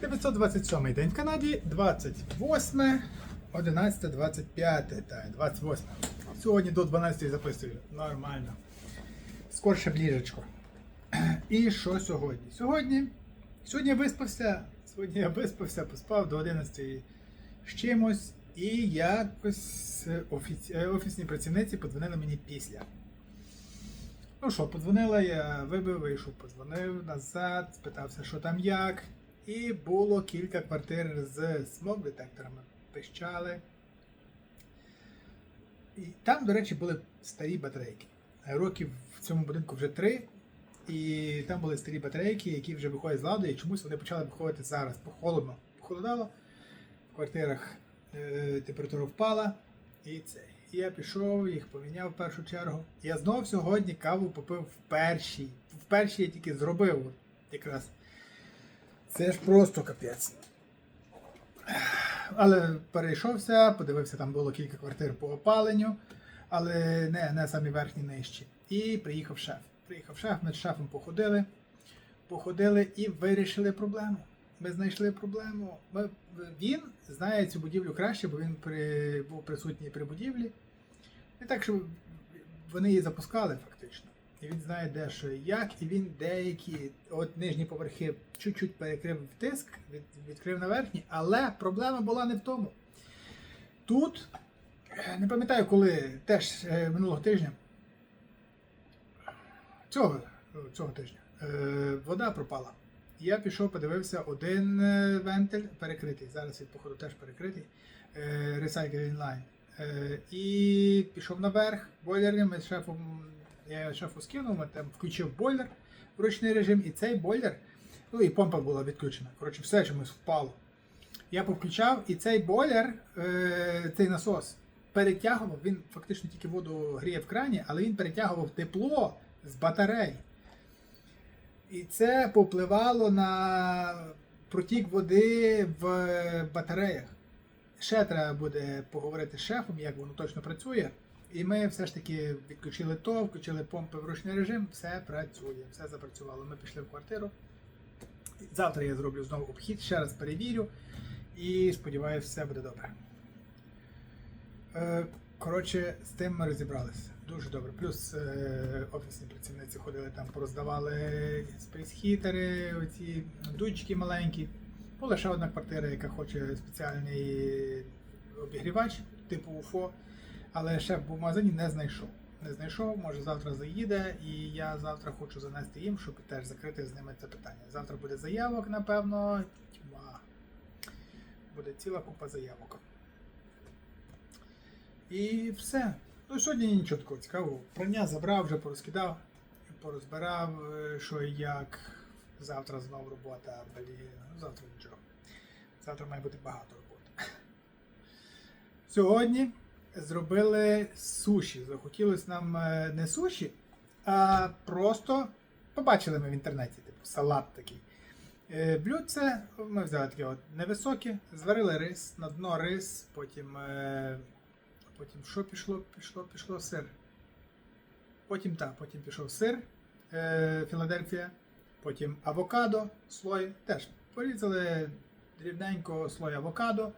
927 день в Канаді, 28, 11, 25, та 28. Сьогодні до 12 записую. Нормально. Скорше бліжечко. І що сьогодні? Сьогодні. Сьогодні я виспався. Сьогодні я виспався, поспав до 11 з чимось. І якось офіці... е, офісні працівниці подзвонили мені після. Ну що, подзвонила, я вибив, вийшов, подзвонив назад, спитався, що там як. І було кілька квартир з смок-детекторами. Пищали. І там, до речі, були старі батарейки. Років в цьому будинку вже три. І там були старі батарейки, які вже виходять з ладу, і чомусь вони почали виходити зараз. Похолодно. Похолодало. В квартирах е, температура впала. І це. І я пішов, їх поміняв в першу чергу. Я знов сьогодні каву попив в першій. В першій я тільки зробив якраз. Це ж просто капець. Але перейшовся, подивився, там було кілька квартир по опаленню, але не, не самі верхні нижчі. І приїхав шеф. Приїхав шеф, ми з шефом походили, походили і вирішили проблему. Ми знайшли проблему. Ми, він знає цю будівлю краще, бо він при, був присутній при будівлі. І так, що вони її запускали фактично. І він знає, де що і як, і він деякі от нижні поверхи чуть-чуть перекрив тиск, від, відкрив на верхні, але проблема була не в тому. Тут, е, не пам'ятаю, коли теж е, минулого тижня, цього, цього тижня, е, вода пропала. Я пішов, подивився, один вентиль перекритий. Зараз він, походу, теж перекритий. е, Recycling line. Е, І пішов наверх, бойлерним, ми з шефом, я шефу скинув, ми там включив бойлер в ручний режим, і цей бойлер, ну і помпа була відключена. Коротше, все чомусь впало. Я повключав, і цей бойлер, е, цей насос, перетягував, він фактично тільки воду гріє в крані, але він перетягував тепло з батарей. І це попливало на протік води в батареях. Ще треба буде поговорити з шефом, як воно точно працює. І ми все ж таки відключили то, включили помпи в ручний режим, все працює, все запрацювало. Ми пішли в квартиру. Завтра я зроблю знову обхід, ще раз перевірю і сподіваюся, все буде добре. Е, Коротше, з тим ми розібралися. Дуже добре. Плюс е, офісні працівниці ходили там, пороздавали спейсхітери, оці дучки маленькі. Була ще одна квартира, яка хоче спеціальний обігрівач, типу УФО, але був в магазині не знайшов. Не знайшов, може завтра заїде, і я завтра хочу занести їм, щоб теж закрити з ними це питання. Завтра буде заявок, напевно. Тьма. Буде ціла купа заявок. І все. Ну, сьогодні нічого такого цікавого. Прання забрав, вже порозкидав, порозбирав, е, що і як. Завтра знову робота, блін. Ну, завтра нічого. Завтра має бути багато роботи. Сьогодні зробили суші. Захотілося нам е, не суші, а просто побачили ми в інтернеті, типу салат такий. Е, Блюдце ми взяли таке от невисоке, зварили рис, на дно рис, потім. е, Потім що пішло? Пішло, пішло сир. Потім так, потім пішов сир Філадельфія, потім авокадо, слой. Теж порізали дрібненько слой авокадо,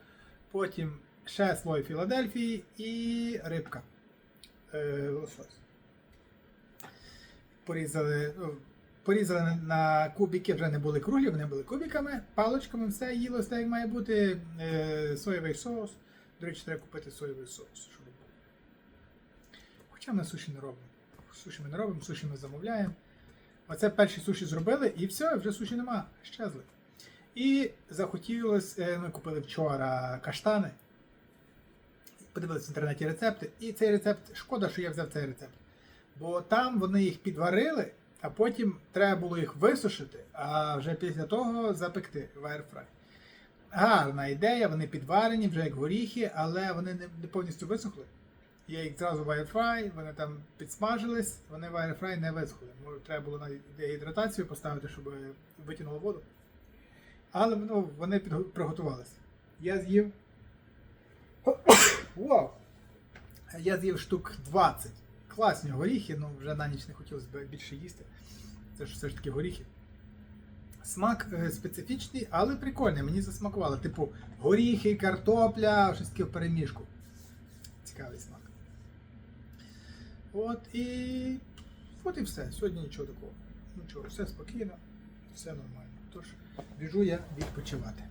потім ще слой Філадельфії і рибка. Е, лосось. Порізали, порізали на, кубики, вже не були круглі, вони були кубиками, паличками, все їлося так, як має бути. Е, соєвий соус. До речі, треба купити соєвий соус, щоб був. Хоча ми суші не робимо. Суші ми не робимо, суші ми замовляємо. Оце перші суші зробили, і все, вже суші нема, щезли. І захотілося, е, ми купили вчора каштани. Подивилися в інтернеті рецепти. І цей рецепт, шкода, що я взяв цей рецепт. Бо там вони їх підварили, а потім треба було їх висушити, а вже після того запекти в airfry. Гарна ідея, вони підварені вже як горіхи, але вони не, повністю висохли. Я їх зразу в airfry, вони там підсмажились, вони в airfry не висохли. Може, треба було на дегідратацію поставити, щоб витягнуло воду. Але ну, вони приготувалися. Я з'їв. Вау! Я з'їв штук 20. Класні горіхи, ну вже на ніч не хотілося б більше їсти. Це ж все ж таки горіхи. Смак е, специфічний, але прикольний, мені засмакувало. Типу горіхи, картопля, щось таке в переміжку. Цікавий смак. От і. От і все. Сьогодні нічого такого. Нічого, все спокійно, все нормально. Тож, біжу я відпочивати.